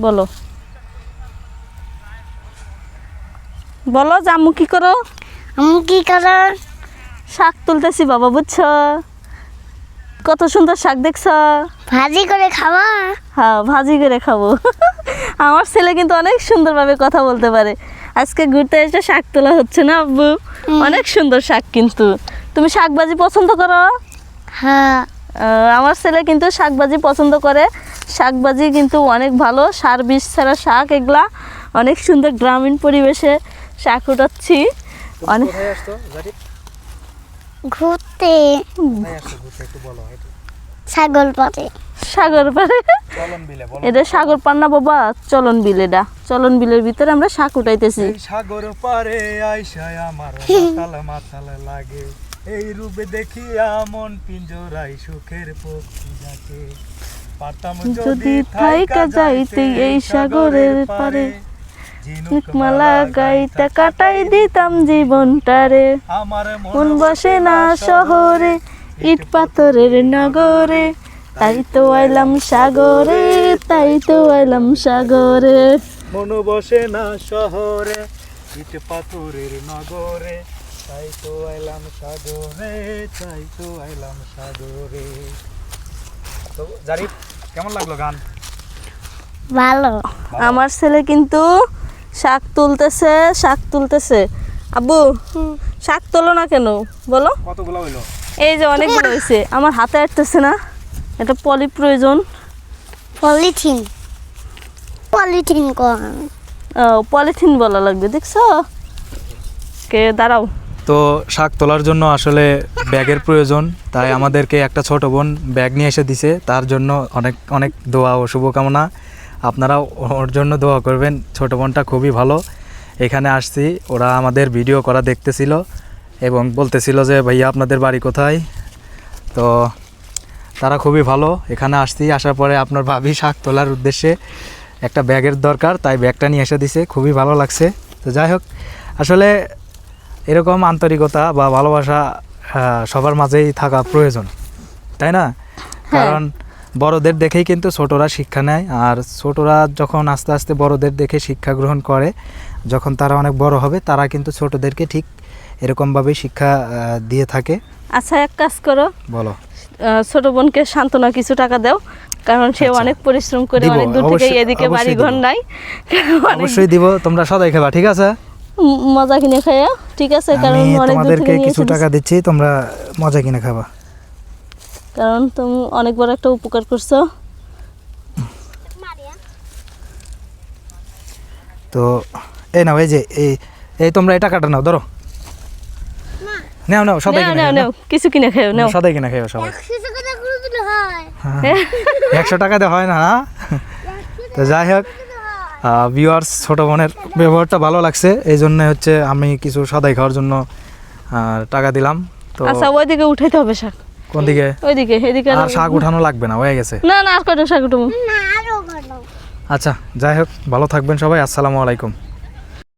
বলো। বলো জামু কি করো? আমি কি করো? শাক তুলতেছি বাবা বুঝছ? কত সুন্দর শাক দেখছ। ভাজি করে খাওয়া হ্যাঁ ভাজি করে খাব। আমার ছেলে কিন্তু অনেক সুন্দরভাবে কথা বলতে পারে। আজকে ঘুরতে এসে শাক তোলা হচ্ছে না আব্বু? অনেক সুন্দর শাক কিন্তু। তুমি শাক ভাজি পছন্দ করো? হ্যাঁ। আমার ছেলে কিন্তু শাকভাজি পছন্দ করে। শাকভাজি কিন্তু অনেক ভালো। সার বিষ ছাড়া শাক এগুলা অনেক সুন্দর গ্রামীণ পরিবেশে শাক উঠাচ্ছি অনেক ঘুরতে। সাগর পারে বিলে বলো। এটা সাগর পান্না বাবা চলন বিল এটা। চলন বিলের ভিতরে আমরা শাক উঠাইতেছি। সাগর পারে আইসায় আমার মাতাল মাতাল লাগে। এই রূপে দেখিয়া মন পিঞ্জরাই সুখের পক্ষী যাকে পারতাম যদি থাইকা যাইতে এই সাগরের পারে মালা গাইতে কাটাই দিতাম জীবনটারে। আমার মন বসে না শহরে ইট পাথরের নগরে তাই তো আইলাম সাগরে তাই তো আইলাম সাগরে। মন বসে না শহরে ইট পাথরের নগরে তাই তো আইলাম সাগরে তাই তো আইলাম সাগরে। তো জারিফ কেমন লাগল গান? ভালো। আমার ছেলে কিন্তু শাক তুলতেছে শাক তুলতেছে। আব্বু শাক তোলো না কেন? বলো। কতগুলো হইল? এই যে অনেকগুলো হয়েছে আমার হাতে আসতেছে না। এটা পলি প্রয়োজন পলিথিন। পলিথিন কম। পলিথিন বলা লাগবে দেখছ? কে দাঁড়াও। তো শাক তোলার জন্য আসলে ব্যাগের প্রয়োজন, তাই আমাদেরকে একটা ছোট বোন ব্যাগ নিয়ে এসে দিছে। তার জন্য অনেক অনেক দোয়া ও শুভকামনা। আপনারাও ওর জন্য দোয়া করবেন, ছোট বোনটা খুবই ভালো। এখানে আসছি, ওরা আমাদের ভিডিও করা দেখতেছিল এবং বলতেছিল যে, ভাইয়া, আপনাদের বাড়ি কোথায়? তো তারা খুবই ভালো। এখানে আসছি, আসার পরে আপনার ভাবি শাক তোলার উদ্দেশ্যে একটা ব্যাগের দরকার, তাই ব্যাগটা নিয়ে এসে দিছে। খুবই ভালো লাগছে। তো যাই হোক, আসলে এরকম আন্তরিকতা বা ভালোবাসা সবার মাঝেই থাকা প্রয়োজন তাই না? কারণ বড়দের দেখেই কিন্তু ছোটরা শিক্ষা নেয় আর ছোটরা যখন আস্তে আস্তে বড়দের দেখে শিক্ষা গ্রহণ করে যখন তারা অনেক বড় হবে তারা কিন্তু ছোটদেরকে ঠিক এরকমভাবেই শিক্ষা দিয়ে থাকে। আচ্ছা এক কাজ করো। বলো। ছোট বোনকে সান্ত্বনা কিছু টাকা দাও কারণ সে আচ্ছা। অনেক পরিশ্রম করে অনেক দূর থেকে এদিকে বাড়ি ঘর দিব। নাই। অবশ্যই দিব তোমরা সদাই খাবা ঠিক আছে? মজা কিনে খাইয়া ঠিক আছে? কারণ অনেক দূর তোমাদেরকে থেকে কিছু টাকা দিচ্ছি তোমরা মজা কিনে খাবা। কারণ তুমি অনেক বড় একটা উপকার করছ। তো এই নাও এই যে এই এই তোমরা এই টাকাটা নাও ধরো। নাও নাও সবাই নাও কিনে নাও খাও, নাও কিছু কিনে খাও নাও। সদাই কিনে খাইও সবাই। হয়। হ্যাঁ। একশো টাকাতে হয় না না তো যাই হোক ভিউয়ার্স ছোট বোনের ব্যবহারটা ভালো লাগছে। এই জন্য হচ্ছে আমি কিছু সাদাই খাওয়ার জন্য টাকা দিলাম। তো আচ্ছা ওইদিকে উঠাইতে হবে শাক। কোন দিকে? ওইদিকে এদিকে আর শাক উঠানো লাগবে না হয়ে গেছে। না না আর কয়টা শাক উঠাবো? না আরও ভালো আচ্ছা যাই হোক ভালো থাকবেন সবাই আসসালামু আলাইকুম।